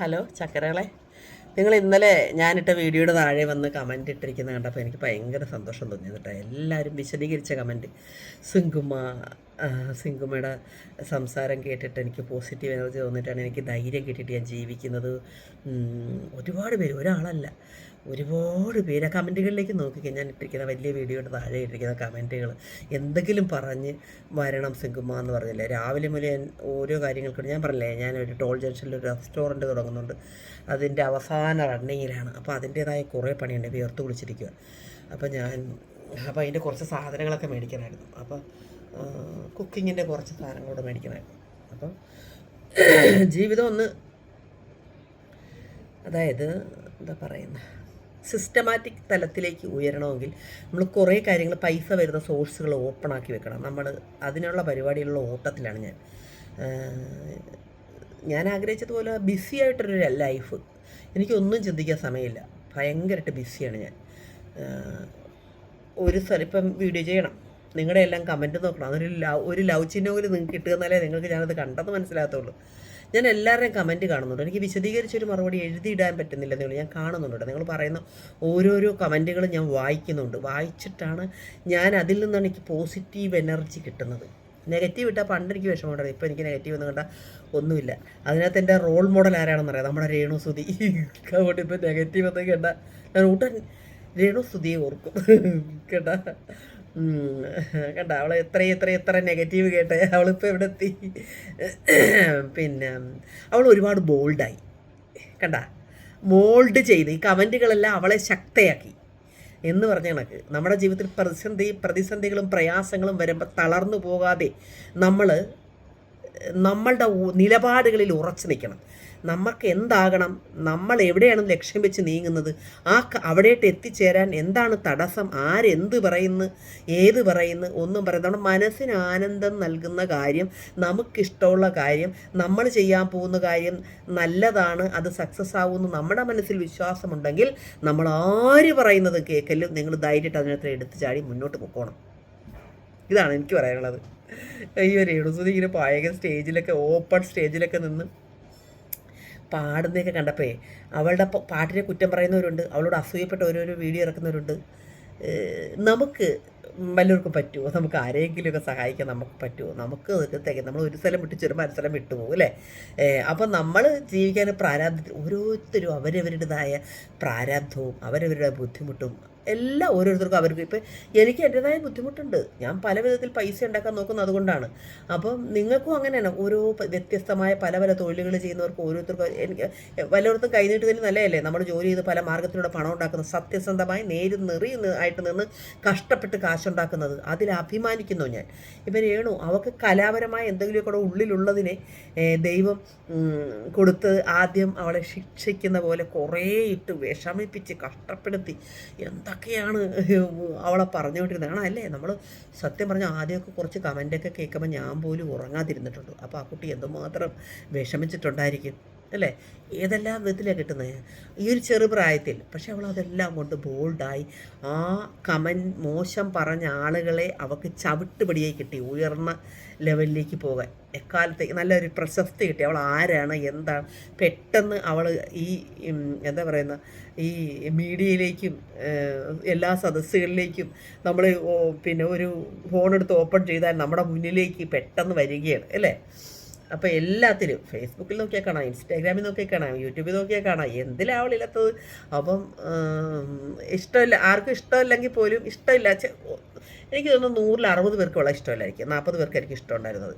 Hello ചക്കരകളെ. നിങ്ങൾ ഇന്നലെ ഞാനിട്ട വീഡിയോയുടെ താഴെ വന്ന് കമന്റ് ഇട്ടിരിക്കുന്നത് കണ്ടപ്പോൾ എനിക്ക് ഭയങ്കര സന്തോഷം തോന്നി കേട്ടോ. എല്ലാവരും വിശദീകരിച്ച കമന്റ് സിങ്കുമ സിങ്കുമയുടെ സംസാരം കേട്ടിട്ട് എനിക്ക് പോസിറ്റീവ് എനർജി തോന്നിയിട്ടാണ് എനിക്ക് ധൈര്യം കിട്ടിയിട്ട് ഞാൻ ജീവിക്കുന്നത്. ഒരുപാട് പേര് ഒരാളല്ല. ഒരുപാട് പേര് ആ കമന്റുകളിലേക്ക് നോക്കിക്കാൻ ഞാൻ ഇട്ടിരിക്കുന്ന വലിയ വീഡിയോയുടെ താഴെ ഇട്ടിരിക്കുന്ന കമന്റുകൾ എന്തെങ്കിലും പറഞ്ഞ് വരണം സിങ്കുമ്മ എന്ന് പറഞ്ഞില്ലേ? രാവിലെ മുതൽ ഓരോ കാര്യങ്ങൾക്കും ഞാൻ പറഞ്ഞില്ലേ ഞാൻ ഒരു ടോൾ ജംഗ്ഷനിൽ ഒരു റെസ്റ്റോറന്റ് തുടങ്ങുന്നുണ്ട്. അതിന്റെ അവസാന റണ്ണിങ്ങിലാണ്. അപ്പോൾ അതിന്റേതായ കുറേ പണിയുണ്ട്. വിയർത്ത് കുളിച്ചിരിക്കുക. അപ്പോൾ ഞാൻ അപ്പോൾ അതിന്റെ കുറച്ച് സാധനങ്ങളൊക്കെ മേടിക്കണമായിരുന്നു. അപ്പോൾ കുക്കിങ്ങിന്റെ കുറച്ച് സാധനങ്ങളോട് മേടിക്കണമായിരുന്നു. അപ്പം ജീവിതം ഒന്ന് അതായത് എന്താ പറയുന്നത്? സിസ്റ്റമാറ്റിക് തലത്തിലേക്ക് ഉയരണമെങ്കിൽ നമ്മൾ കുറേ കാര്യങ്ങൾ പൈസ വരുന്ന സോഴ്സുകൾ ഓപ്പൺ ആക്കി വെക്കണം. നമ്മൾ അതിനുള്ള പരിപാടിയിലുള്ള ഓട്ടത്തിലാണ് ഞാൻ. ഞാൻ ആഗ്രഹിച്ചതുപോലെ ബിസി ആയിട്ടൊരു ലൈഫ് എനിക്കൊന്നും ചിന്തിക്കാൻ സമയമില്ല. ഭയങ്കരമായിട്ട് ബിസിയാണ് ഞാൻ. ഒരു സ്ഥലം ഇപ്പം വീഡിയോ ചെയ്യണം. നിങ്ങളുടെ എല്ലാം കമന്റ് നോക്കണം. അതൊരു ലവ് ഒരു ലവ് ചിഹ്നമെങ്കിലും നിങ്ങൾക്ക് കിട്ടുക എന്നാലേ നിങ്ങൾക്ക് ഞാനത് കണ്ടെന്ന് മനസ്സിലാകത്തുള്ളൂ. ഞാൻ എല്ലാവരുടെയും കമന്റ് കാണുന്നുണ്ട്. എനിക്ക് വിശദീകരിച്ചൊരു മറുപടി എഴുതിയിടാൻ പറ്റുന്നില്ല നിങ്ങൾ ഞാൻ കാണുന്നുണ്ട്. നിങ്ങൾ പറയുന്ന ഓരോരോ കമന്റുകളും ഞാൻ വായിക്കുന്നുണ്ട്. വായിച്ചിട്ടാണ് ഞാൻ അതിൽ നിന്നാണ് എനിക്ക് പോസിറ്റീവ് എനർജി കിട്ടുന്നത്. നെഗറ്റീവ് ഇട്ടാൽ പണ്ട് എനിക്ക് വിഷമമുണ്ടായിരുന്നു ഇപ്പോൾ എനിക്ക് നെഗറ്റീവ് ഒന്നും കണ്ടാൽ ഒന്നുമില്ല. അതിനകത്ത് എന്റെ റോൾ മോഡൽ ആരാണെന്ന് അറിയാം നമ്മുടെ രേണു സുധി. അതുകൊണ്ട് ഇപ്പോൾ നെഗറ്റീവ് ഒന്നും കണ്ട ഞാൻ ഊട്ടൻ രേണു സുധിയെ ഓർക്കും. കേട്ടാ? കണ്ട? അവൾ എത്ര എത്ര എത്ര നെഗറ്റീവ് കേട്ട അവളിപ്പോൾ എവിടെ എത്തി പിന്നെ അവൾ ഒരുപാട് ബോൾഡായി കണ്ട? മോൾഡ് ചെയ്ത് ഈ കമന്റുകളെല്ലാം അവളെ ശക്തയാക്കി. എന്ന് പറഞ്ഞ കണക്ക്. നമ്മുടെ ജീവിതത്തിൽ പ്രതിസന്ധി പ്രതിസന്ധികളും പ്രയാസങ്ങളും വരുമ്പോൾ തളർന്നു പോകാതെ നമ്മൾ നമ്മളുടെ നിലപാടുകളിൽ ഉറച്ചു നിൽക്കണം നമുക്ക് എന്താകണം? നമ്മൾ എവിടെയാണ് ലക്ഷ്യം വെച്ച് നീങ്ങുന്നത്? ആ അവിടേട്ട് എത്തിച്ചേരാൻ എന്താണ് തടസ്സം? ആരെന്ത് പറയുന്നു? ഏത് പറയുന്നു? ഒന്നും പറയുന്നത് നമ്മുടെ മനസ്സിന് ആനന്ദം നൽകുന്ന കാര്യം നമുക്കിഷ്ടമുള്ള കാര്യം നമ്മൾ ചെയ്യാൻ പോകുന്ന കാര്യം നല്ലതാണ് അത് സക്സസ് ആവുമെന്ന് നമ്മുടെ മനസ്സിൽ വിശ്വാസമുണ്ടെങ്കിൽ നമ്മൾ ആര് പറയുന്നത് കേൾക്കലും നിങ്ങൾ ധൈര്യമായിട്ട് അതിനകത്ത് എടുത്ത് ചാടി മുന്നോട്ട് പൊക്കോണം. ഇതാണ് എനിക്ക് പറയാനുള്ളത്. അയ്യോ രേണുസുതി ഇങ്ങനെ പായകൻ സ്റ്റേജിലൊക്കെ ഓപ്പൺ സ്റ്റേജിലൊക്കെ നിന്ന് പാടുന്നതൊക്കെ കണ്ടപ്പോൾ അവളുടെ പാട്ടിനെ കുറ്റം പറയുന്നവരുണ്ട് അവളോട് അസൂയപ്പെട്ട ഓരോരോ വീഡിയോ ഇറക്കുന്നവരുണ്ട്. നമുക്ക് വല്ലവർക്കും പറ്റുമോ നമുക്ക് ആരെങ്കിലുമൊക്കെ സഹായിക്കാൻ നമുക്ക് പറ്റുമോ നമുക്ക് തികയും നമ്മൾ ഒരു സ്ഥലം വിട്ട് ചെറുമ്പോൾ ഒരു സ്ഥലം വിട്ടുപോകും അല്ലേ? അപ്പം നമ്മൾ ജീവിക്കാൻ പ്രാരാബ്ധത്തിൽ ഓരോരുത്തരും അവരവരുടേതായ പ്രാരാബ്ധവും അവരവരുടെ ബുദ്ധിമുട്ടും എല്ലാം ഓരോരുത്തർക്കും അവർക്ക് ഇപ്പം എനിക്ക് എന്റെതായ ബുദ്ധിമുട്ടുണ്ട്. ഞാൻ പല വിധത്തിൽ പൈസ ഉണ്ടാക്കാൻ നോക്കുന്നത് അതുകൊണ്ടാണ്. അപ്പം നിങ്ങൾക്കും അങ്ങനെയാണ്. ഓരോ വ്യത്യസ്തമായ പല പല തൊഴിലുകൾ ചെയ്യുന്നവർക്ക് ഓരോരുത്തർക്കും എനിക്ക് വല്ലയിടത്തും കൈനീട്ടുന്നതിൽ നല്ലതല്ലേ? നമ്മൾ ജോലി ചെയ്ത് പല മാർഗത്തിലൂടെ പണം ഉണ്ടാക്കുന്നത് സത്യസന്ധമായി നേരി നെറി ആയിട്ട് നിന്ന് കഷ്ടപ്പെട്ട് കാശുണ്ടാക്കുന്നത്. അതിൽ അഭിമാനിക്കുന്നു ഞാൻ. ഇപ്പം രേണു അവർക്ക് കലാപരമായ എന്തെങ്കിലുമൊക്കെ കൂടെ ഉള്ളിലുള്ളതിനെ ദൈവം കൊടുത്ത് ആദ്യം അവളെ ശിക്ഷിക്കുന്ന പോലെ കുറേ ഇട്ട് വിഷമിപ്പിച്ച് കഷ്ടപ്പെടുത്തി. എന്തൊക്കെയാണ് അവളെ പറഞ്ഞുകൊണ്ടിരുന്നത്. അല്ലേ നമ്മൾ സത്യം പറഞ്ഞാൽ ആദ്യമൊക്കെ കുറച്ച് കമന്റൊക്കെ കേൾക്കുമ്പോൾ ഞാൻ പോലും ഉറങ്ങാതിരുന്നിട്ടുണ്ട്. അപ്പോൾ ആ കുട്ടി എന്തുമാത്രം വിഷമിച്ചിട്ടുണ്ടായിരിക്കും അല്ലേ? ഏതെല്ലാം വിധത്തിലാണ് കിട്ടുന്നത് ഈ ഒരു ചെറുപ്രായത്തിൽ പക്ഷെ അവൾ അതെല്ലാം കൊണ്ട് ബോൾഡായി ആ കമൻ മോശം പറഞ്ഞ ആളുകളെ അവൾക്ക് ചവിട്ടുപടിയായി കിട്ടി ഉയർന്ന ലെവലിലേക്ക് പോകാൻ. എക്കാലത്തേക്ക് നല്ലൊരു പ്രശസ്തി കിട്ടി. അവൾ ആരാണ്? എന്താണ്? പെട്ടെന്ന് അവൾ ഈ എന്താ പറയുന്ന ഈ മീഡിയയിലേക്കും എല്ലാ സദസ്സുകളിലേക്കും നമ്മൾ പിന്നെ ഒരു ഫോൺ എടുത്ത് ഓപ്പൺ ചെയ്താൽ നമ്മുടെ മുന്നിലേക്ക് പെട്ടെന്ന് വരികയാണ് അല്ലേ? അപ്പോൾ എല്ലാത്തിലും ഫേസ്ബുക്കിൽ നോക്കിയാൽ കാണാം ഇൻസ്റ്റാഗ്രാമിൽ നോക്കിയാൽ കാണാം യൂട്യൂബിൽ നോക്കിയാൽ കാണാം എന്തിലാവളില്ലാത്തത്? അപ്പം ഇഷ്ടമില്ല ആർക്കും ഇഷ്ടമില്ലെങ്കിൽ പോലും ഇഷ്ടമില്ല. എനിക്ക് തോന്നുന്നു നൂറിൽ അറുപത് പേർക്ക് വളരെ ഇഷ്ടമില്ലായിരിക്കും നാൽപ്പത് പേർക്കായിരിക്കും ഇഷ്ടമുണ്ടായിരുന്നത്.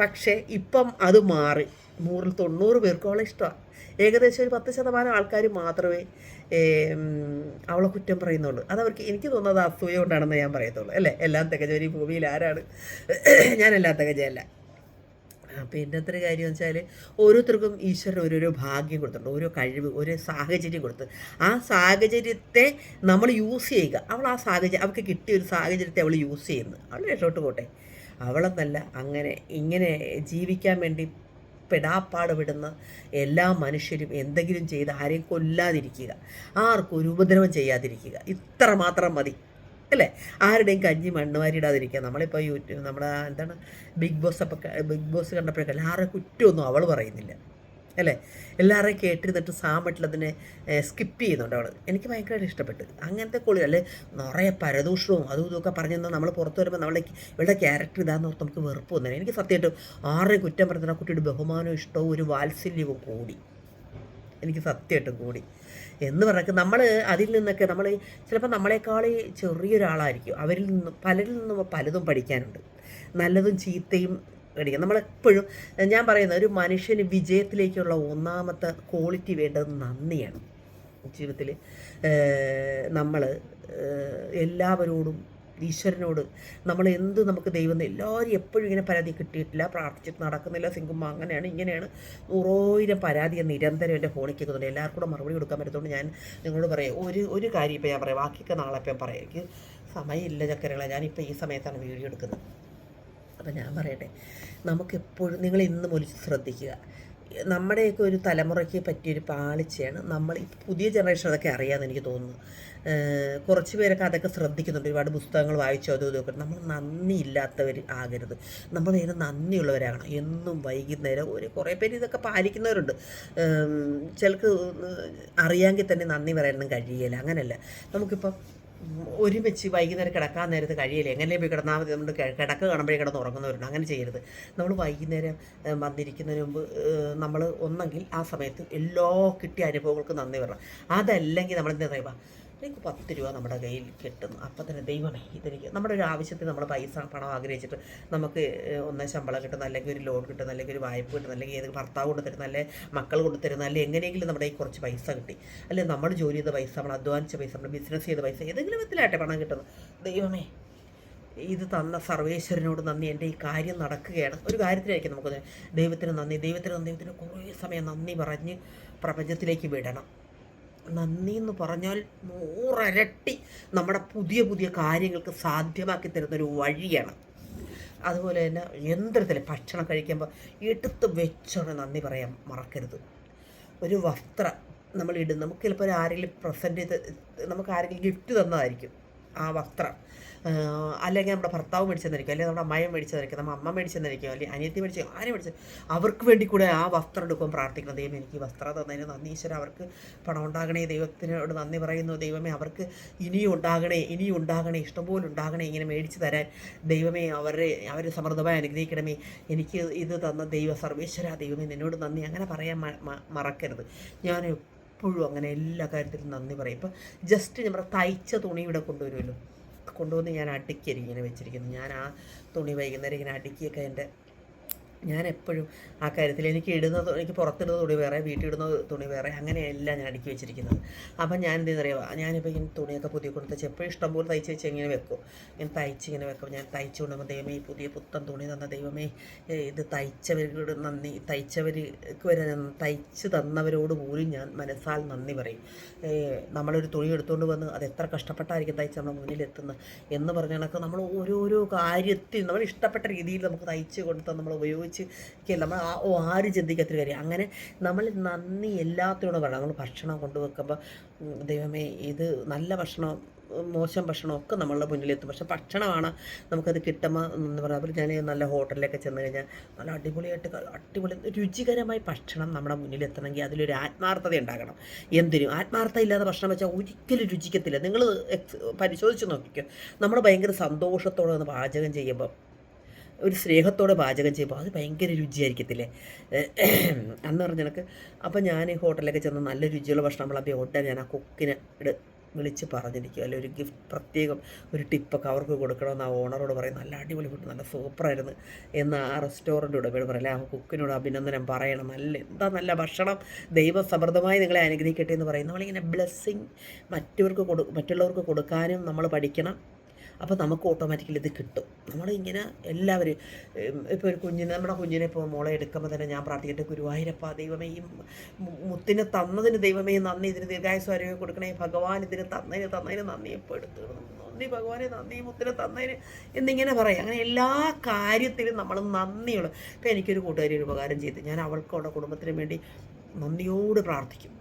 പക്ഷേ ഇപ്പം അത് മാറി നൂറിൽ തൊണ്ണൂറ് പേർക്കുള്ള ഇഷ്ടമാണ്. ഏകദേശം ഒരു പത്ത് ശതമാനം ആൾക്കാർ മാത്രമേ അവളെ കുറ്റം പറയുന്നുള്ളൂ. അതവർക്ക് എനിക്ക് തോന്നുന്നത് അസൂയ കൊണ്ടാണെന്ന് ഞാൻ പറയത്തുള്ളൂ. അല്ലേ? എല്ലാം തികജോലി ഭൂമിയിൽ ആരാണ്? ഞാനെല്ലാം തികച്ചയല്ല പിന്നത്തെ ഒരു കാര്യം വെച്ചാൽ ഓരോരുത്തർക്കും ഈശ്വരൻ ഓരോരോ ഭാഗ്യം കൊടുത്തിട്ടുണ്ട് ഓരോ കഴിവ് ഓരോ സാഹചര്യം കൊടുത്ത്. ആ സാഹചര്യത്തെ നമ്മൾ യൂസ് ചെയ്യുക. അവൾ ആ സാഹചര്യം അവൾക്ക് കിട്ടിയ ഒരു സാഹചര്യത്തെ അവൾ യൂസ് ചെയ്യുന്നു. അവൾ രക്ഷോട്ട് പോട്ടെ. അവളെന്നല്ല അങ്ങനെ ഇങ്ങനെ ജീവിക്കാൻ വേണ്ടി പെടാപ്പാട് വിടുന്ന എല്ലാ മനുഷ്യരും എന്തെങ്കിലും ചെയ്ത് ആരെയും കൊല്ലാതിരിക്കുക. ആർക്കും ഒരു ഉപദ്രവം ചെയ്യാതിരിക്കുക. ഇത്ര മാത്രം മതി. അല്ലേ? ആരുടെയും കഞ്ഞി മണ്ണ് മണ്ണുവാരിടാതിരിക്കുക. നമ്മളിപ്പോൾ യൂട്യൂബ് നമ്മുടെ എന്താണ് ബിഗ് ബോസ് അപ്പം ബിഗ് ബോസ് കണ്ടപ്പോഴൊക്കെ എല്ലാവരുടെ കുറ്റമൊന്നും അവൾ പറയുന്നില്ല. അല്ലേ? എല്ലാവരെയും കേട്ടിരുന്നിട്ട് സാമ്പട്ടിലതിനെ സ്കിപ്പ് ചെയ്യുന്നുണ്ട് അവൾ എനിക്ക് ഭയങ്കരമായിട്ട് ഇഷ്ടപ്പെട്ടു. അങ്ങനത്തെ കോളി അല്ലേ? നിറയെ പരദൂഷണവും അതും ഇതൊക്കെ പറഞ്ഞെന്നാൽ നമ്മൾ പുറത്ത് വരുമ്പോൾ നമ്മളെ ഇവിടെ ക്യാരക്ടർ ഇതാന്ന് ഓർത്ത് നമുക്ക് വെറുപ്പ് വന്നത് എനിക്ക് സത്യമായിട്ടും ആരെയും കുറ്റം പറഞ്ഞാൽ ആ കുട്ടിയുടെ ബഹുമാനവും ഇഷ്ടവും ഒരു വാത്സല്യവും കൂടി. എനിക്ക് സത്യമായിട്ടും കൂടി. എന്ന് പറഞ്ഞാൽ നമ്മൾ അതിൽ നിന്നൊക്കെ നമ്മൾ ചിലപ്പോൾ നമ്മളെക്കാൾ ചെറിയൊരാളായിരിക്കും. അവരിൽ നിന്നും പലരിൽ നിന്നും പലതും പഠിക്കാനുണ്ട്. നല്ലതും ചീത്തയും പഠിക്കാം നമ്മളെപ്പോഴും ഞാൻ പറയുന്ന ഒരു മനുഷ്യന് വിജയത്തിലേക്കുള്ള ഒന്നാമത്തെ ക്വാളിറ്റി വേണ്ടത് നന്ദിയാണ്. ജീവിതത്തിൽ നമ്മൾ എല്ലാവരോടും ഈശ്വരനോട് നമ്മൾ എന്ത് നമുക്ക് ദൈവം എല്ലാവരും എപ്പോഴും ഇങ്ങനെ പരാതി കിട്ടിയിട്ടില്ല. പ്രാർത്ഥിച്ചിട്ട് നടക്കുന്നില്ല സിംഗുമ്മ അങ്ങനെയാണ് ഇങ്ങനെയാണ്. നൂറോയിരം പരാതി നിരന്തരം എന്റെ ഫോണിൽ കേൾക്കുന്നുണ്ട്. എല്ലാവർക്കും കൂടെ മറുപടി കൊടുക്കാൻ പറ്റത്തുകൊണ്ട് ഞാൻ നിങ്ങളോട് പറയാം. ഒരു ഒരു കാര്യം ഇപ്പോൾ ഞാൻ പറയാം. ബാക്കിയൊക്കെ നാളെ ഇപ്പം പറയാം. എനിക്ക് സമയമില്ല ചക്കരകളെ. ഞാനിപ്പോൾ ഈ സമയത്താണ് വീഡിയോ എടുക്കുന്നത്. അപ്പം ഞാൻ പറയട്ടെ നമുക്കെപ്പോഴും നിങ്ങൾ ഇന്ന് മുതൽ ശ്രദ്ധിക്കുക. നമ്മുടെയൊക്കെ ഒരു തലമുറയ്ക്ക് പറ്റിയൊരു പാളിച്ചയാണ് നമ്മൾ പുതിയ ജനറേഷൻ അതൊക്കെ അറിയാമെന്ന് എനിക്ക് തോന്നുന്നു. കുറച്ച് പേരൊക്കെ അതൊക്കെ ശ്രദ്ധിക്കുന്നുണ്ട്. ഒരുപാട് പുസ്തകങ്ങൾ വായിച്ചോ അതും ഇതൊക്കെ. നമ്മൾ നന്ദിയില്ലാത്തവർ ആകരുത്. നമ്മൾ ഇതിന് നന്ദിയുള്ളവരാകണം. എന്നും വൈകുന്നേരം ഒരു കുറേ പേര് ഇതൊക്കെ പാലിക്കുന്നവരുണ്ട്. ചിലർക്ക് അറിയാമെങ്കിൽ തന്നെ നന്ദി പറയാനൊന്നും കഴിയില്ല അങ്ങനെയല്ല നമുക്കിപ്പം ഒരുമിച്ച് വൈകുന്നേരം കിടക്കാൻ നേരത്ത് കഴിയില്ല? എങ്ങനെ പോയി കിടന്നാൽ മതി? നമ്മൾ കിടക്ക് കാണുമ്പോഴേ കിടന്ന് ഉറങ്ങുന്നവരുണ്ട്. അങ്ങനെ ചെയ്യരുത്. നമ്മൾ വൈകുന്നേരം വന്നിരിക്കുന്നതിന് മുമ്പ് നമ്മൾ ഒന്നെങ്കിൽ ആ സമയത്ത് എല്ലാ കിട്ടിയ അനുഭവങ്ങൾക്കും നന്ദി പറയണം. അതല്ലെങ്കിൽ നമ്മൾ എന്താ പറയുക എനിക്ക് പത്ത് രൂപ നമ്മുടെ കയ്യിൽ കിട്ടുന്നു. അപ്പം തന്നെ ദൈവമേ ഇതെനിക്ക് നമ്മുടെ ഒരു ആവശ്യത്തിന് നമ്മൾ പൈസ പണം ആഗ്രഹിച്ചിട്ട് നമുക്ക് ഒന്ന് ശമ്പളം കിട്ടുന്ന അല്ലെങ്കിൽ ഒരു ലോൺ കിട്ടുന്ന അല്ലെങ്കിൽ ഒരു വായ്പ കിട്ടുന്ന അല്ലെങ്കിൽ ഏത് ഭർത്താവ് കൊണ്ടുതരുന്ന അല്ലെങ്കിൽ മക്കൾ കൊണ്ടുതരുന്ന അല്ലെങ്കിൽ എങ്ങനെയെങ്കിലും നമ്മുടെ ഈ കുറച്ച് പൈസ കിട്ടി. അല്ലെങ്കിൽ നമ്മൾ ജോലി ചെയ്ത പൈസ നമ്മൾ അധ്വാനിച്ച പൈസ നമ്മൾ ബിസിനസ് ചെയ്ത പൈസ ഏതെങ്കിലും വിധത്തിലാട്ടെ പണം കിട്ടുന്നു. ദൈവമേ ഇത് തന്ന സർവേശ്വരനോട് നന്ദി. എന്റെ ഈ കാര്യം നടക്കുകയാണ്. ഒരു കാര്യത്തിലായിരിക്കും നമുക്ക് ദൈവത്തിന് നന്ദി. ദൈവത്തിന് നന്ദി. ദൈവത്തിന് കുറേ സമയം നന്ദി പറഞ്ഞ് പ്രപഞ്ചത്തിലേക്ക് വിടണം. നന്ദി എന്ന് പറഞ്ഞാൽ നൂറരട്ടി നമ്മുടെ പുതിയ പുതിയ കാര്യങ്ങൾക്ക് സാധ്യമാക്കി തരുന്നൊരു വഴിയാണ്. അതുപോലെ തന്നെ യന്ത്രത്തിൽ ഭക്ഷണം കഴിക്കുമ്പോൾ എടുത്ത് വെച്ചോടെ നന്ദി പറയാൻ മറക്കരുത്. ഒരു വസ്ത്രം നമ്മൾ നമുക്ക് ചിലപ്പോൾ ആരെങ്കിലും പ്രസന്റ് ചെയ്ത് നമുക്ക് ആരെങ്കിലും ഗിഫ്റ്റ് തന്നതായിരിക്കും ആ വസ്ത്രം. അല്ലെങ്കിൽ നമ്മുടെ ഭർത്താവ് മേടിച്ചെന്നിരിക്കും അല്ലെങ്കിൽ നമ്മുടെ അമ്മയും മേടിച്ചെന്നിരിക്കും നമ്മുടെ അമ്മ മേടിച്ചെന്നിരിക്കും അല്ലെങ്കിൽ അനിയത്തി മേടിച്ച ആരും മേടിച്ചത് അവർക്ക് വേണ്ടി കൂടെ ആ വസ്ത്രം എടുക്കുമ്പോൾ പ്രാർത്ഥിക്കണം. ദൈവം എനിക്ക് വസ്ത്രം തന്നതിന് നന്ദി. ഈശ്വര അവർക്ക് പണം ഉണ്ടാകണേ. ദൈവത്തിനോട് നന്ദി പറയുന്നു. ദൈവമേ അവർക്ക് ഇനിയും ഉണ്ടാകണേ ഇനിയും ഉണ്ടാകണേ ഇഷ്ടംപോലെ ഉണ്ടാകണേ ഇങ്ങനെ മേടിച്ച് തരാൻ. ദൈവമേ അവരെ അവർ സമൃദ്ധമായി അനുഗ്രഹിക്കണമേ. എനിക്ക് ഇത് തന്ന ദൈവ സർവേശ്വര ദൈവമേ നിന്നോട് നന്ദി. അങ്ങനെ പറയാൻ മറക്കരുത്. ഞാൻ എപ്പോഴും അങ്ങനെ എല്ലാ കാര്യത്തിലും നന്ദി പറയും. ഇപ്പം ജസ്റ്റ് നമ്മുടെ തയ്ച്ച തുണി ഇവിടെ കൊണ്ടുവരുമല്ലോ. കൊണ്ടുവന്ന് ഞാൻ അടുക്കിയായിരിക്കും ഇങ്ങനെ വെച്ചിരിക്കുന്നത് ഞാൻ ആ തുണി വൈകുന്നേരം ഇങ്ങനെ അടുക്കിയൊക്കെ എന്റെ ഞാൻ എപ്പോഴും ആ കാര്യത്തിൽ എനിക്ക് ഇടുന്ന എനിക്ക് പുറത്തിടുന്ന തുണി വേറെ വീട്ടിലിടുന്ന തുണി വേറെ അങ്ങനെയല്ല ഞാൻ അടുക്കി വെച്ചിരിക്കുന്നത്. അപ്പം ഞാൻ എന്ത് അറിയാം ഞാനിപ്പോൾ ഇങ്ങനെ തുണിയൊക്കെ പുതിയ കൊടുത്ത് എപ്പോഴും ഇഷ്ടംപോലെ തയ്ച്ച് വെച്ച് ഇങ്ങനെ വെക്കും. ഇങ്ങനെ തയ്ച്ച് ഇങ്ങനെ വെക്കും. ഞാൻ തയ്ച്ചു കൊണ്ടുമ്പോൾ ദൈവമേ ഈ പുതിയ പുത്തൻ തുണി തന്ന ദൈവമേ ഇത് തയ്ച്ചവരോട് നന്ദി തയ്ച്ചവർക്ക് വരെ തയ്ച്ച് തന്നവരോട് പോലും ഞാൻ മനസ്സാൽ നന്ദി പറയും. നമ്മളൊരു തുണി എടുത്തുകൊണ്ട് വന്ന് അത് എത്ര കഷ്ടപ്പെട്ടായിരിക്കും തയ്ച്ച് നമ്മുടെ മുന്നിലെത്തുന്നത് എന്ന് പറഞ്ഞ കണക്ക് നമ്മൾ ഓരോരോ കാര്യത്തിൽ നമ്മൾ ഇഷ്ടപ്പെട്ട രീതിയിൽ നമുക്ക് തയ്ച്ച് കൊടുത്താൽ നമ്മൾ ഉപയോഗിച്ച് വെച്ച് നമ്മൾ ആ ഓ ആരും ചിന്തിക്കാത്തൊരു കാര്യം. അങ്ങനെ നമ്മൾ നന്ദി എല്ലാത്തിനോടും പറയണം. നമ്മൾ ഭക്ഷണം കൊണ്ടുവെക്കുമ്പോൾ ദൈവമേ ഇത് നല്ല ഭക്ഷണം മോശം ഭക്ഷണമൊക്കെ നമ്മളുടെ മുന്നിലെത്തും. പക്ഷെ ഭക്ഷണമാണ് നമുക്കത് കിട്ടുമ്പോൾ എന്ന് പറഞ്ഞാൽ പറയുമ്പോൾ ഞാൻ നല്ല ഹോട്ടലിലൊക്കെ ചെന്ന് കഴിഞ്ഞാൽ നല്ല അടിപൊളിയായിട്ട് അടിപൊളി രുചികരമായി ഭക്ഷണം നമ്മുടെ മുന്നിലെത്തണമെങ്കിൽ അതിലൊരു ആത്മാർത്ഥത ഉണ്ടാകണം. എന്തിനും? ആത്മാർത്ഥത ഇല്ലാതെ ഭക്ഷണം വെച്ചാൽ ഒരിക്കലും രുചിക്കത്തില്ല. നിങ്ങൾ പരിശോധിച്ച് നോക്കിക്കോ. നമ്മൾ ഭയങ്കര സന്തോഷത്തോടെ ഒന്ന് പാചകം ചെയ്യുമ്പോൾ ഒരു സ്നേഹത്തോടെ പാചകം ചെയ്യുമ്പോൾ അത് ഭയങ്കര രുചിയായിരിക്കത്തില്ലേ? അന്ന് പറഞ്ഞ കണക്ക്. അപ്പോൾ ഞാൻ ഈ ഹോട്ടലിലൊക്കെ ചെന്ന് നല്ല രുചിയുള്ള ഭക്ഷണം വിളമ്പി ഉടനെ ഞാൻ ആ കുക്കിനെ വിളിച്ച് പറഞ്ഞിരിക്കും. അല്ലെങ്കിൽ ഒരു ഗിഫ്റ്റ് പ്രത്യേകം ഒരു ടിപ്പൊക്കെ അവർക്ക് കൊടുക്കണമെന്ന് ആ ഓണറോട് പറയും. നല്ല അടിപൊളി ഫുഡ് നല്ല സൂപ്പറായിരുന്നു. എന്ന് ആ റെസ്റ്റോറന്റ് ഉടമയോട് പറയില്ല ആ കുക്കിനോട് അഭിനന്ദനം പറയണം. നല്ല എന്താ നല്ല ഭക്ഷണം? ദൈവസമൃദ്ധമായി നിങ്ങളെ അനുഗ്രഹിക്കട്ടെ എന്ന് പറയും നമ്മളിങ്ങനെ ബ്ലെസ്സിങ് മറ്റവർക്ക് കൊടു മറ്റുള്ളവർക്ക് കൊടുക്കാനും നമ്മൾ പഠിക്കണം. അപ്പോൾ നമുക്ക് ഓട്ടോമാറ്റിക്കലി ഇത് കിട്ടും. നമ്മളിങ്ങനെ എല്ലാവരും ഇപ്പോൾ ഒരു കുഞ്ഞിനെ നമ്മുടെ കുഞ്ഞിനെ ഇപ്പോൾ മോളെ എടുക്കുമ്പോൾ തന്നെ ഞാൻ പ്രാർത്ഥിക്കട്ടെ ഗുരുവായൂരപ്പ ദൈവമേ ഈ മുത്തിനെ തന്നതിന് ദൈവമേ നന്ദി ഇതിന് ദീർഘായുസ് ആരോഗ്യം കൊടുക്കണേ ഭഗവാൻ ഇതിന് തന്നതിന് തന്നതിന് നന്ദി എപ്പോൾ എടുത്തു നന്ദി ഭഗവാനെ നന്ദി മുത്തിനെ തന്നതിന് എന്നിങ്ങനെ പറയാം. അങ്ങനെ എല്ലാ കാര്യത്തിലും നമ്മൾ നന്ദിയുള്ള ഇപ്പോൾ എനിക്കൊരു കൂട്ടുകാരി ഒരു ഉപകാരം ചെയ്ത്. ഞാൻ അവൾക്ക് അവളുടെ കുടുംബത്തിന് വേണ്ടി നന്ദിയോട് പ്രാർത്ഥിക്കും.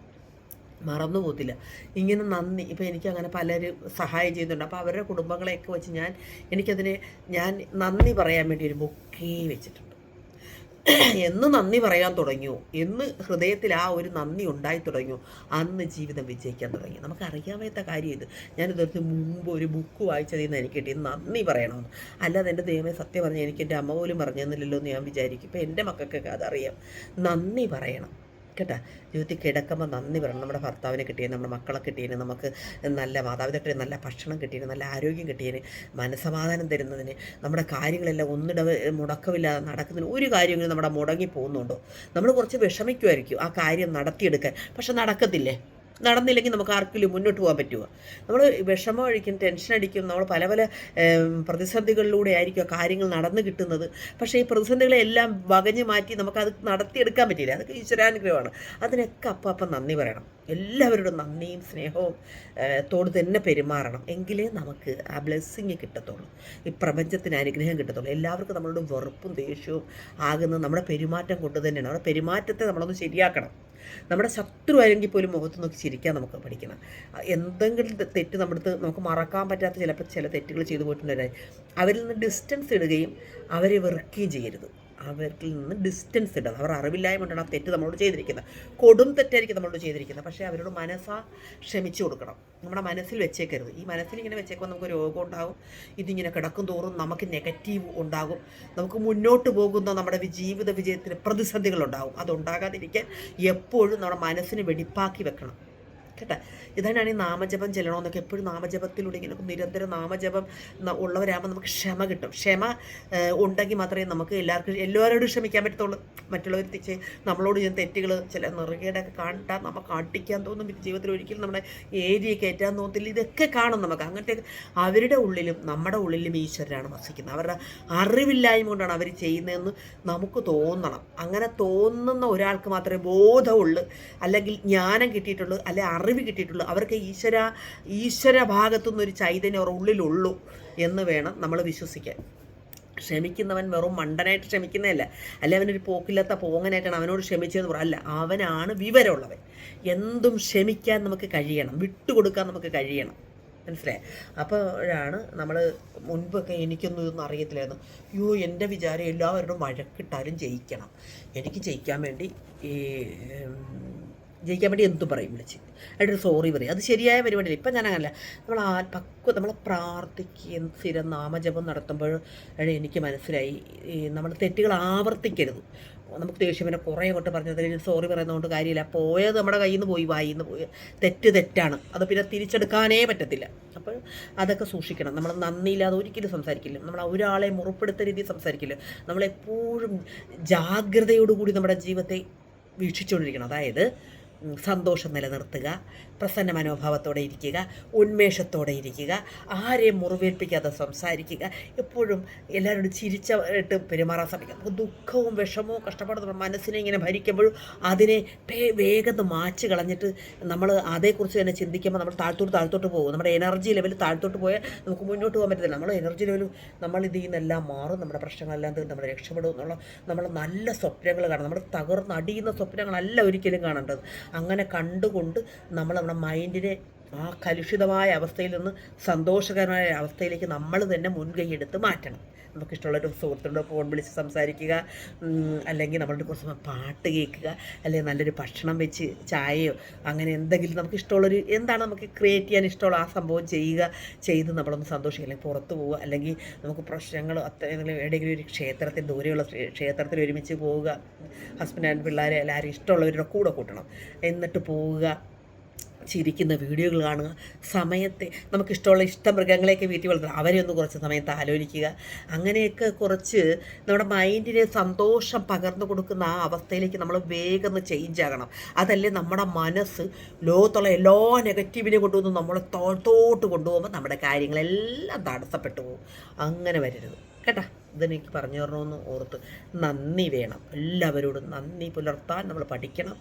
മറന്നു പോകത്തില്ല. ഇങ്ങനെ നന്ദി. ഇപ്പോൾ എനിക്ക് അങ്ങനെ പലരും സഹായം ചെയ്യുന്നുണ്ട്. അപ്പോൾ അവരുടെ കുടുംബങ്ങളെയൊക്കെ വെച്ച് ഞാൻ എനിക്കതിനെ ഞാൻ നന്ദി പറയാൻ വേണ്ടി ഒരു ബുക്കേ വെച്ചിട്ടുണ്ട്. എന്ന് നന്ദി പറയാൻ തുടങ്ങിയോ? എന്ന് ഹൃദയത്തിൽ ആ ഒരു നന്ദി ഉണ്ടായി തുടങ്ങിയോ? അന്ന് ജീവിതം വിജയിക്കാൻ തുടങ്ങി. നമുക്ക് അറിയാത്ത കാര്യം ഇത്. ഞാനിതൊരു മുമ്പ് ഒരു ബുക്ക് വായിച്ചതിൽ നിന്ന് എനിക്ക് കിട്ടി. നന്ദി പറയണമെന്ന്. അല്ലാതെ എന്റെ ദൈവമേ സത്യം പറഞ്ഞാൽ എനിക്ക് എന്റെ അമ്മ പോലും പറഞ്ഞു തന്നില്ലല്ലോ എന്ന് ഞാൻ വിചാരിക്കും. ഇപ്പം എന്റെ മക്കൾക്കൊക്കെ അതറിയാം. നന്ദി പറയണം. കേട്ടാ ജീവിതത്തിൽ കിടക്കുമ്പോൾ നന്ദി പറയണം. നമ്മുടെ ഭർത്താവിനെ കിട്ടിയതിന് നമ്മുടെ മക്കളെ കിട്ടിയതിന് നമുക്ക് നല്ല മാതാപിതാക്കളെ നല്ല ഭക്ഷണം കിട്ടിയതിന് നല്ല ആരോഗ്യം കിട്ടിയതിന് മനസമാധാനം തരുന്നതിന് നമ്മുടെ കാര്യങ്ങളെല്ലാം ഒന്നിട മുടക്കമില്ലാതെ നടക്കുന്നതിന് ഒരു കാര്യങ്ങളും നമ്മുടെ മുടങ്ങി പോകുന്നുണ്ടോ? നമ്മൾ കുറച്ച് വിഷമിക്കുമായിരിക്കും ആ കാര്യം നടത്തിയെടുക്കാൻ. പക്ഷെ നടക്കത്തില്ലേ? നടന്നില്ലെങ്കിൽ നമുക്ക് ആർക്കെങ്കിലും മുന്നോട്ട് പോകാൻ പറ്റുക നമ്മൾ വിഷമം അഴിക്കും ടെൻഷൻ അടിക്കും. നമ്മൾ പല പല പ്രതിസന്ധികളിലൂടെ ആയിരിക്കും കാര്യങ്ങൾ നടന്നു കിട്ടുന്നത്. പക്ഷേ ഈ പ്രതിസന്ധികളെ എല്ലാം വകഞ്ഞു മാറ്റി നമുക്കത് നടത്തിയെടുക്കാൻ പറ്റില്ല അതൊക്കെ ഈശ്വരാനുഗ്രഹമാണ്. അതിനൊക്കെ അപ്പം അപ്പം നന്ദി പറയണം. എല്ലാവരോടും നന്ദിയും സ്നേഹവും തോട് തന്നെ പെരുമാറണം. എങ്കിലേ നമുക്ക് ആ ബ്ലെസ്സിങ് കിട്ടത്തുള്ളൂ. ഈ പ്രപഞ്ചത്തിന് അനുഗ്രഹം കിട്ടത്തുള്ളൂ. എല്ലാവർക്കും നമ്മളോട് വെറുപ്പും ദേഷ്യവും ആകുന്നത് നമ്മുടെ പെരുമാറ്റം കൊണ്ട് തന്നെയാണ്. നമ്മുടെ പെരുമാറ്റത്തെ നമ്മളൊന്ന് ശരിയാക്കണം. നമ്മുടെ ശത്രു ആയെങ്കിൽ പോലും മുഖത്ത് നോക്കി ചിരിക്കാൻ നമുക്ക് പഠിക്കണം. എന്തെങ്കിലും തെറ്റ് നമ്മുടെ നമുക്ക് മറക്കാൻ പറ്റാത്ത ചിലപ്പോൾ ചില തെറ്റുകൾ ചെയ്തു പോയിട്ടുണ്ടായി. അവരിൽ നിന്ന് ഡിസ്റ്റൻസ് ഇടുകയും അവരെ വെറുക്കുകയും ചെയ്യരുത്. അവരിൽ നിന്ന് ഡിസ്റ്റൻസ് ഇടണം. അവർ അറിവില്ലായ്മ കൊണ്ടാണ് ആ തെറ്റ് നമ്മളോട് ചെയ്തിരിക്കുന്നത്. കൊടും തെറ്റായിരിക്കും നമ്മളോട് ചെയ്തിരിക്കുന്നത്. പക്ഷേ അവരോട് മനസ്സാ ക്ഷമിച്ചു കൊടുക്കണം. നമ്മുടെ മനസ്സിൽ വെച്ചേക്കരുത്. ഈ മനസ്സിൽ ഇങ്ങനെ വെച്ചേക്കുമ്പോൾ നമുക്ക് രോഗം ഉണ്ടാകും ഇതിങ്ങനെ കിടക്കും തോറും നമുക്ക് നെഗറ്റീവ് ഉണ്ടാകും. നമുക്ക് മുന്നോട്ട് പോകുന്ന നമ്മുടെ ജീവിത വിജയത്തിന് പ്രതിസന്ധികളുണ്ടാകും അതുണ്ടാകാതിരിക്കാൻ എപ്പോഴും നമ്മുടെ മനസ്സിന് വെടിപ്പാക്കി വെക്കണം. കേട്ടോ ഇതാണ് ഈ നാമജപം ചെല്ലണമെന്നൊക്കെ എപ്പോഴും നാമജപത്തിലൂടെ ഇങ്ങനെ നിരന്തരം നാമജപം ഉള്ളവരാകുമ്പോൾ നമുക്ക് ക്ഷമ കിട്ടും. ക്ഷമ ഉണ്ടെങ്കിൽ മാത്രമേ നമുക്ക് എല്ലാവർക്കും എല്ലാവരോടും ക്ഷമിക്കാൻ പറ്റത്തുള്ളൂ. മറ്റുള്ളവർ തിരിച്ച് നമ്മളോട് ചെയ്യുന്ന തെറ്റുകൾ ചില നെറുകേടൊക്കെ കണ്ടാൽ നമുക്ക് അടിക്കാൻ തോന്നും. ജീവിതത്തിൽ ഒരിക്കലും നമ്മുടെ ഏരിയ കയറ്റാൻ തോന്നത്തില്ല. ഇതൊക്കെ കാണും നമുക്ക്. അങ്ങനത്തെ അവരുടെ ഉള്ളിലും നമ്മുടെ ഉള്ളിലും ഈശ്വരനാണ് വസിക്കുന്നത്. അവരുടെ അറിവില്ലായ്മ കൊണ്ടാണ് അവർ ചെയ്യുന്നതെന്ന് നമുക്ക് തോന്നണം. അങ്ങനെ തോന്നുന്ന ഒരാൾക്ക് മാത്രമേ ബോധമുള്ളൂ. അല്ലെങ്കിൽ ജ്ഞാനം കിട്ടിയിട്ടുള്ളൂ. അല്ലെ കിട്ടിയിട്ടുള്ളൂ. അവർക്ക് ഈശ്വര ഈശ്വര ഭാഗത്തുനിന്നൊരു ചൈതന്യം അവരുടെ ഉള്ളിലുള്ളൂ എന്ന് വേണം നമ്മൾ വിശ്വസിക്കാൻ. ക്ഷമിക്കുന്നവൻ വെറും മണ്ടനായിട്ട് ക്ഷമിക്കുന്നതല്ല. അല്ലെ അവനൊരു പോക്കില്ലാത്ത പോങ്ങനായിട്ടാണ് അവനോട് ക്ഷമിച്ചതെന്ന് പറ അല്ല അവനാണ് വിവരമുള്ളവൻ. എന്തും ക്ഷമിക്കാൻ നമുക്ക് കഴിയണം. വിട്ടുകൊടുക്കാൻ നമുക്ക് കഴിയണം. മനസ്സിലായി? അപ്പോഴാണ് നമ്മൾ മുൻപൊക്കെ എനിക്കൊന്നും ഇതൊന്നും അറിയത്തില്ലായിരുന്നു. അയ്യോ എന്റെ വിചാരം എല്ലാവരോടും വഴക്കിട്ടാലും ജയിക്കണം. എനിക്ക് ജയിക്കാൻ വേണ്ടി ഈ ജയിക്കാൻ വേണ്ടി എന്തും പറയും വിളിച്ച്? അതിന്റെ സോറി പറയും. അത് ശരിയായ പരിപാടിയില്ല. ഇപ്പം ഞാൻ അങ്ങനല്ല. നമ്മൾ ആ പക്വ നമ്മൾ പ്രാർത്ഥിക്കുകയും സ്ഥിരം നാമജപം നടത്തുമ്പോൾ എനിക്ക് മനസ്സിലായി. നമ്മൾ തെറ്റുകൾ ആവർത്തിക്കരുത്. നമുക്ക് ദേഷ്യം പിന്നെ കുറേ കൊണ്ട് പറഞ്ഞത് സോറി പറയുന്നതുകൊണ്ട് കാര്യമില്ല. പോയത് നമ്മുടെ കയ്യിൽ നിന്ന് പോയി വായിൽ നിന്ന് പോയി. തെറ്റ് തെറ്റാണ്. അത് പിന്നെ തിരിച്ചെടുക്കാനേ പറ്റത്തില്ല. അപ്പോൾ അതൊക്കെ സൂക്ഷിക്കണം. നമ്മൾ നന്ദിയില്ലാതെ ഒരിക്കലും സംസാരിക്കില്ല. നമ്മൾ ഒരാളെ മുറിപ്പെടുത്ത രീതിയിൽ സംസാരിക്കില്ല. നമ്മളെപ്പോഴും ജാഗ്രതയോടുകൂടി നമ്മുടെ ജീവിതത്തെ വീക്ഷിച്ചുകൊണ്ടിരിക്കണം. അതായത് സന്തോഷം നിലനിർത്തുക പ്രസന്ന മനോഭാവത്തോടെ ഇരിക്കുക ഉന്മേഷത്തോടെ ഇരിക്കുക ആരെയും മുറിവേൽപ്പിക്കാതെ സംസാരിക്കുക എപ്പോഴും എല്ലാവരോടും ചിരിച്ചായിട്ട് പെരുമാറാൻ ശ്രമിക്കുക. നമുക്ക് ദുഃഖവും വിഷമവും കഷ്ടപ്പാടും മനസ്സിനെ ഇങ്ങനെ ഭരിക്കുമ്പോഴും അതിനെ വേഗത്ത് വേഗം മാച്ച് കളഞ്ഞിട്ട് നമ്മൾ അതേക്കുറിച്ച് തന്നെ ചിന്തിക്കുമ്പോൾ നമ്മൾ താഴ്ത്തോട്ട് താഴ്ത്തോട്ട് പോകും. നമ്മുടെ എനർജി ലെവൽ താഴ്ത്തോട്ട് പോയാൽ നമുക്ക് മുന്നോട്ട് പോകാൻ പറ്റത്തില്ല. നമ്മൾ എനർജി ലെവൽ നമ്മൾ ഇതിൽ നിന്നെല്ലാം മാറും നമ്മുടെ പ്രശ്നങ്ങളെല്ലാം തീർന്ന് നമ്മൾ രക്ഷപ്പെടും എന്നുള്ള നമ്മൾ നല്ല സ്വപ്നങ്ങൾ കാണും. നമ്മൾ തകർന്നടിയുന്ന സ്വപ്നങ്ങളല്ല ഒരിക്കലും കാണേണ്ടത്. അങ്ങനെ കണ്ടുകൊണ്ട് നമ്മൾ നമ്മുടെ മൈൻഡിനെ ആ കലുഷിതമായ അവസ്ഥയിൽ നിന്ന് സന്തോഷകരമായ അവസ്ഥയിലേക്ക് നമ്മൾ തന്നെ മുൻകൈ എടുത്ത് മാറ്റണം നമുക്കിഷ്ടമുള്ളൊരു സുഹൃത്തുണ്ടോ ഫോൺ വിളിച്ച് സംസാരിക്കുക അല്ലെങ്കിൽ നമ്മളുടെ കുറച്ച് പാട്ട് കേൾക്കുക അല്ലെങ്കിൽ നല്ലൊരു ഭക്ഷണം വെച്ച് ചായയോ അങ്ങനെ എന്തെങ്കിലും നമുക്ക് ഇഷ്ടമുള്ളൊരു എന്താണ് നമുക്ക് ക്രിയേറ്റ് ചെയ്യാൻ ഇഷ്ടമുള്ള ആ സംഭവം ചെയ്യുക ചെയ്ത് നമ്മളൊന്ന് സന്തോഷിക്കുക. അല്ലെങ്കിൽ പുറത്ത് പോവുക അല്ലെങ്കിൽ നമുക്ക് പ്രശ്നങ്ങൾ അത്ര എവിടെയെങ്കിലും ഒരു ക്ഷേത്രത്തിൽ ദൂരെയുള്ള ക്ഷേത്രത്തിൽ ഒരുമിച്ച് പോവുക ഹസ്ബൻഡ് ആൻഡ് പിള്ളേരെ എല്ലാവരും ഇഷ്ടമുള്ളവരുടെ കൂടെ കൂട്ടണം. എന്നിട്ട് പോവുക ചിരിക്കുന്ന വീഡിയോകൾ കാണുക സമയത്തെ നമുക്കിഷ്ടമുള്ള ഇഷ്ട മൃഗങ്ങളെയൊക്കെ വീട്ടിൽ വളർത്തുക അവരെ ഒന്ന് കുറച്ച് സമയത്ത് ആലോചിക്കുക. അങ്ങനെയൊക്കെ കുറച്ച് നമ്മുടെ മൈൻഡിനെ സന്തോഷം പകർന്നു കൊടുക്കുന്ന ആ അവസ്ഥയിലേക്ക് നമ്മൾ വേഗം ചേഞ്ച് ആകണം. അതല്ലേ നമ്മുടെ മനസ്സ് ലോകത്തുള്ള എല്ലാ നെഗറ്റീവിനെ കൊണ്ടുവന്ന് നമ്മളെ തോട്ടോട്ട് കൊണ്ടുപോകുമ്പോൾ നമ്മുടെ കാര്യങ്ങളെല്ലാം തടസ്സപ്പെട്ടു പോകും. അങ്ങനെ വരരുത്. കേട്ടാ? ഇതെനിക്ക് പറഞ്ഞു തരണമെന്ന് ഓർത്ത് നന്ദി വേണം. എല്ലാവരോടും നന്ദി പുലർത്താൻ നമ്മൾ പഠിക്കണം.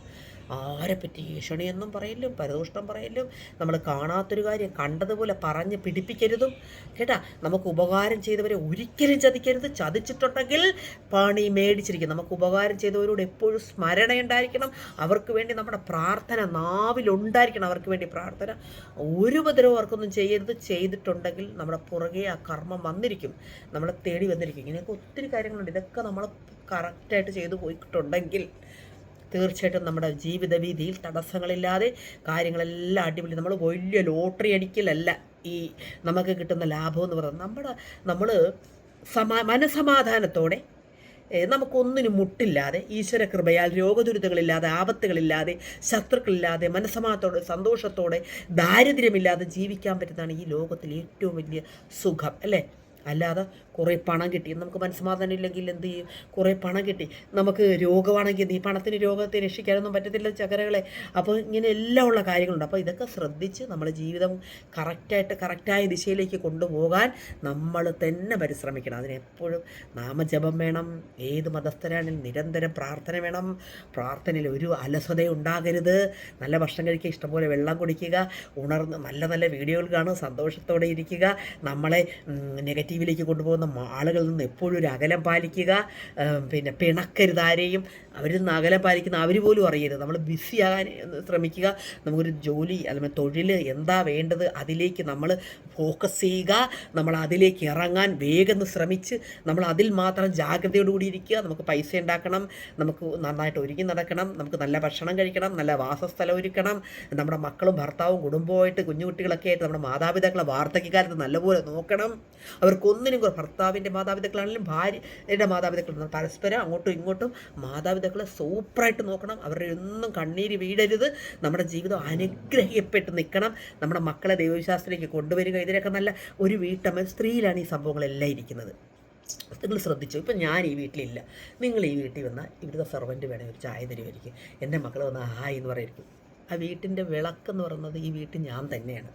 ആരെപ്പറ്റി ഈഷണിയെന്നും പറയലും പരദൂഷണം പറയലും നമ്മൾ കാണാത്തൊരു കാര്യം കണ്ടതുപോലെ പറഞ്ഞ് പിടിപ്പിക്കരുതും. കേട്ടാ നമുക്ക് ഉപകാരം ചെയ്തവരെ ഒരിക്കലും ചതിക്കരുത്. ചതിച്ചിട്ടുണ്ടെങ്കിൽ പണി മേടിച്ചിരിക്കും. നമുക്ക് ഉപകാരം ചെയ്തവരോട് എപ്പോഴും സ്മരണ ഉണ്ടായിരിക്കണം അവർക്ക് വേണ്ടി നമ്മുടെ പ്രാർത്ഥന നാവിലുണ്ടായിരിക്കണം. അവർക്ക് വേണ്ടി പ്രാർത്ഥന ഒരു ഉപദ്രവം അവർക്കൊന്നും ചെയ്യരുത്. ചെയ്തിട്ടുണ്ടെങ്കിൽ നമ്മുടെ പുറകെ ആ കർമ്മം വന്നിരിക്കും. നമ്മളെ തേടി വന്നിരിക്കും. ഇങ്ങനെയൊക്കെ ഒത്തിരി കാര്യങ്ങളുണ്ട്. ഇതൊക്കെ നമ്മൾ കറക്റ്റായിട്ട് ചെയ്തു പോയിട്ടുണ്ടെങ്കിൽ തീർച്ചയായിട്ടും നമ്മുടെ ജീവിത വീതിയിൽ തടസ്സങ്ങളില്ലാതെ കാര്യങ്ങളെല്ലാം അടിപൊളി. നമ്മൾ വലിയ ലോട്ടറി അടിക്കലല്ല ഈ നമുക്ക് കിട്ടുന്ന ലാഭം എന്ന് പറയുന്നത്. നമ്മുടെ നമ്മൾ സമാ മനസമാധാനത്തോടെ നമുക്കൊന്നിനും മുട്ടില്ലാതെ ഈശ്വര കൃപയാൽ രോഗദുരിതങ്ങളില്ലാതെ ആപത്തുകളില്ലാതെ ശത്രുക്കളില്ലാതെ മനസ്സമാത്തോടെ സന്തോഷത്തോടെ ദാരിദ്ര്യമില്ലാതെ ജീവിക്കാൻ പറ്റുന്നതാണ് ഈ ലോകത്തിലെ ഏറ്റവും വലിയ സുഖം അല്ലേ? അല്ലാതെ കുറേ പണം കിട്ടി. നമുക്ക് മനസ്സമാധാനം ഇല്ലെങ്കിൽ എന്ത് ചെയ്യും? കുറേ പണം കിട്ടി. നമുക്ക് രോഗമാണെങ്കിൽ ഈ പണത്തിന് രോഗത്തെ രക്ഷിക്കാനൊന്നും പറ്റത്തില്ല ചകരകളെ അപ്പോൾ ഇങ്ങനെ എല്ലാം ഉള്ള കാര്യങ്ങളുണ്ട്. അപ്പോൾ ഇതൊക്കെ ശ്രദ്ധിച്ച് നമ്മുടെ ജീവിതം കറക്റ്റായിട്ട് കറക്റ്റായ ദിശയിലേക്ക് കൊണ്ടുപോകാൻ നമ്മൾ തന്നെ പരിശ്രമിക്കണം. അതിനെപ്പോഴും നാമജപം വേണം. ഏത് മതസ്ഥരാണെങ്കിലും നിരന്തരം പ്രാർത്ഥന വേണം. പ്രാർത്ഥനയിൽ ഒരു അലസത ഉണ്ടാകരുത്. നല്ല ഭക്ഷണം കഴിക്കുക ഇഷ്ടംപോലെ വെള്ളം കുടിക്കുക ഉണർന്ന് നല്ല നല്ല വീഡിയോകൾ കാണുക സന്തോഷത്തോടെ ഇരിക്കുക. നമ്മളെ നെഗറ്റീവിലേക്ക് കൊണ്ടുപോകുന്ന ആളുകളിൽ നിന്ന് എപ്പോഴും ഒരു അകലം പാലിക്കുക പിന്നെ പിണക്കരുത് നിന്ന് അകലെ പാലിക്കുന്ന അവർ പോലും അറിയരുത്. നമ്മൾ ബിസി ആകാൻ ശ്രമിക്കുക. നമുക്കൊരു ജോലി അല്ലെങ്കിൽ തൊഴിൽ എന്താ വേണ്ടത് അതിലേക്ക് നമ്മൾ ഫോക്കസ് ചെയ്യുക. നമ്മൾ അതിലേക്ക് ഇറങ്ങാൻ വേഗം ശ്രമിച്ച് നമ്മൾ അതിൽ മാത്രം ജാഗ്രതയോടുകൂടി ഇരിക്കുക. നമുക്ക് പൈസ ഉണ്ടാക്കണം. നമുക്ക് നന്നായിട്ട് ഒരുങ്ങി നടക്കണം. നമുക്ക് നല്ല ഭക്ഷണം കഴിക്കണം. നല്ല വാസസ്ഥലം ഒരുക്കണം. നമ്മുടെ മക്കളും ഭർത്താവും കുടുംബമായിട്ട് കുഞ്ഞുകുട്ടികളൊക്കെ ആയിട്ട് നമ്മുടെ മാതാപിതാക്കളെ വാർദ്ധക്യകാലത്ത് നല്ലപോലെ നോക്കണം. അവർക്കൊന്നിനും ഭർത്താവിന്റെ മാതാപിതാക്കളാണെങ്കിലും ഭാര്യയുടെ മാതാപിതാക്കളും പരസ്പരം അങ്ങോട്ടും ഇങ്ങോട്ടും മാതാപിതാക്കളെ സൂപ്പറായിട്ട് നോക്കണം. അവരുടെ ഒന്നും കണ്ണീര് വീടരുത് നമ്മുടെ ജീവിതം അനുഗ്രഹിക്കപ്പെട്ട് നിൽക്കണം. നമ്മുടെ മക്കളെ ദൈവവിശ്വാസത്തിലേക്ക് കൊണ്ടുവരിക. ഇതിനൊക്കെ നല്ല ഒരു വീട്ടമ്മ സ്ത്രീയിലാണ് ഈ സംഭവങ്ങളെല്ലാം ഇരിക്കുന്നത്. നിങ്ങൾ ശ്രദ്ധിച്ചു? ഇപ്പം ഞാൻ ഈ വീട്ടിലില്ല. നിങ്ങൾ ഈ വീട്ടിൽ വന്നാൽ ഇവിടുത്തെ സെർവന്റ് വേണേൽ ഒരു ചായ തരുമായിരിക്കും. എന്റെ മക്കൾ വന്ന് ഹായ് എന്ന് പറയുമായിരിക്കും. ആ വീട്ടിന്റെ വിളക്കെന്ന് പറയുന്നത് ഈ വീട്ടിൽ ഞാൻ തന്നെയാണ്.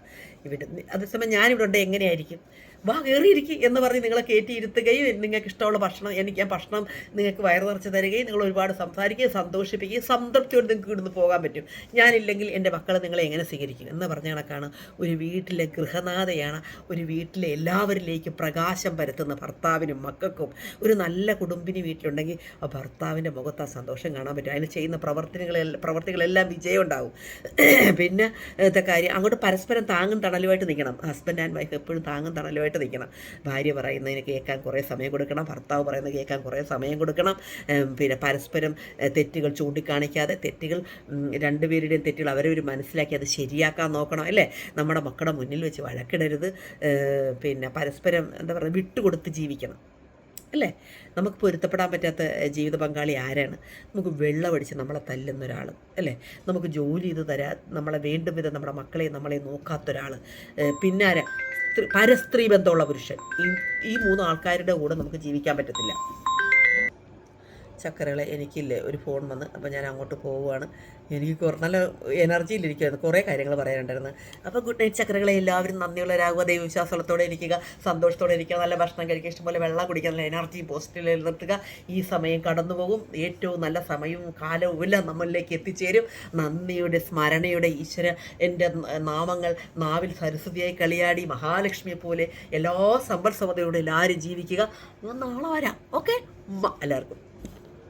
ഇവിടെ അതേസമയം ഞാനിവിടെ ഉണ്ട്. എങ്ങനെയായിരിക്കും? വാ കയറിയിരിക്കും എന്ന് പറഞ്ഞ് നിങ്ങളെ കയറ്റി ഇരുത്തുകയും നിങ്ങൾക്ക് ഇഷ്ടമുള്ള ഭക്ഷണം എനിക്ക് ഞാൻ ഭക്ഷണം നിങ്ങൾക്ക് വയറു നിറച്ച് തരികയും നിങ്ങൾ ഒരുപാട് സംസാരിക്കുകയും സന്തോഷിപ്പിക്കുകയും സംതൃപ്തിയോട് നിങ്ങൾക്ക് ഇവിടുന്ന് പോകാൻ പറ്റും. ഞാനില്ലെങ്കിൽ എന്റെ മക്കൾ നിങ്ങളെ എങ്ങനെ സ്വീകരിക്കും? എന്ന് പറഞ്ഞ കണക്കാണ് ഒരു വീട്ടിലെ ഗൃഹനാഥയാണ് ഒരു വീട്ടിലെ എല്ലാവരിലേക്ക് പ്രകാശം പരത്തുന്ന ഭർത്താവിനും മക്കൾക്കും. ഒരു നല്ല കുടുംബിനി വീട്ടിലുണ്ടെങ്കിൽ ആ ഭർത്താവിന്റെ മുഖത്ത് ആ സന്തോഷം കാണാൻ പറ്റും. അതിന് ചെയ്യുന്ന പ്രവർത്തനങ്ങളെല്ലാം പ്രവർത്തികളെല്ലാം വിജയം ഉണ്ടാവും പിന്നെ ഇതൊക്കെ കാര്യം അങ്ങോട്ട് പരസ്പരം താങ്ങും തണലുമായിട്ട് നിൽക്കണം. ഹസ്ബൻഡ് ആൻഡ് വൈഫ് എപ്പോഴും താങ്ങും തണലുമായിട്ട് നിൽക്കണം. ഭാര്യ പറയുന്നതിന് കേൾക്കാൻ കുറേ സമയം കൊടുക്കണം. ഭർത്താവ് പറയുന്നത് കേൾക്കാൻ കുറേ സമയം കൊടുക്കണം. പിന്നെ പരസ്പരം തെറ്റുകൾ ചൂണ്ടിക്കാണിക്കാതെ തെറ്റുകൾ രണ്ടുപേരുടെയും തെറ്റുകൾ അവരവർ മനസ്സിലാക്കി അത് ശരിയാക്കാൻ നോക്കണം അല്ലേ? നമ്മുടെ മക്കളുടെ മുന്നിൽ വെച്ച് വഴക്കിടരുത്. പിന്നെ പരസ്പരം എന്താ പറയുക വിട്ടുകൊടുത്ത് ജീവിക്കണം അല്ലേ? നമുക്ക് പൊരുത്തപ്പെടാൻ പറ്റാത്ത ജീവിത പങ്കാളി ആരാണ്? നമുക്ക് വെള്ളമടിച്ച് നമ്മളെ തല്ലുന്ന ഒരാൾ അല്ലേ? നമുക്ക് ജോലി ചെയ്ത് തരാ നമ്മളെ വേണ്ടും വിധം നമ്മുടെ മക്കളെ നമ്മളെ നോക്കാത്തൊരാൾ. പിന്നെ ആരാ? സ്ത്രീ- പരസ്ത്രീ ബന്ധമുള്ള പുരുഷൻ. ഈ ഈ മൂന്ന് ആൾക്കാരുടെ കൂടെ നമുക്ക് ജീവിക്കാൻ പറ്റത്തില്ല. ചക്കരകളെ എനിക്കില്ലേ ഒരു ഫോൺ വന്ന് അപ്പോൾ ഞാൻ അങ്ങോട്ട് പോവുകയാണ്. എനിക്ക് കുറേ നല്ല എനർജിയിലിരിക്കുകയാണ് കുറേ കാര്യങ്ങൾ പറയാനുണ്ടായിരുന്നു. അപ്പോൾ ഗുഡ് നൈറ്റ് ചക്കരകളെ എല്ലാവരും നന്ദിയുള്ളവരാകുക ദൈവവിശ്വാസത്തോടെ ഇരിക്കുക സന്തോഷത്തോടെ ഇരിക്കുക നല്ല ഭക്ഷണം കഴിക്കുക ഇഷ്ടംപോലെ വെള്ളം കുടിക്കുക നല്ല എനർജി പോസിറ്റീവ് നിലനിർത്തുക ഈ സമയം കടന്നു പോകും ഏറ്റവും നല്ല സമയവും കാലവും എല്ലാം നമ്മളിലേക്ക് എത്തിച്ചേരും. നന്ദിയുടെ സ്മരണയുടെ ഈശ്വര എന്റെ നാമങ്ങൾ നാവിൽ സരസ്വതിയായി കളിയാടി മഹാലക്ഷ്മിയെ പോലെ എല്ലാ സമ്പൽ സമതയോടെ എല്ലാവരും ജീവിക്കുക. ഞാൻ നാളെ വരാം. ഓക്കെ എല്ലാവർക്കും.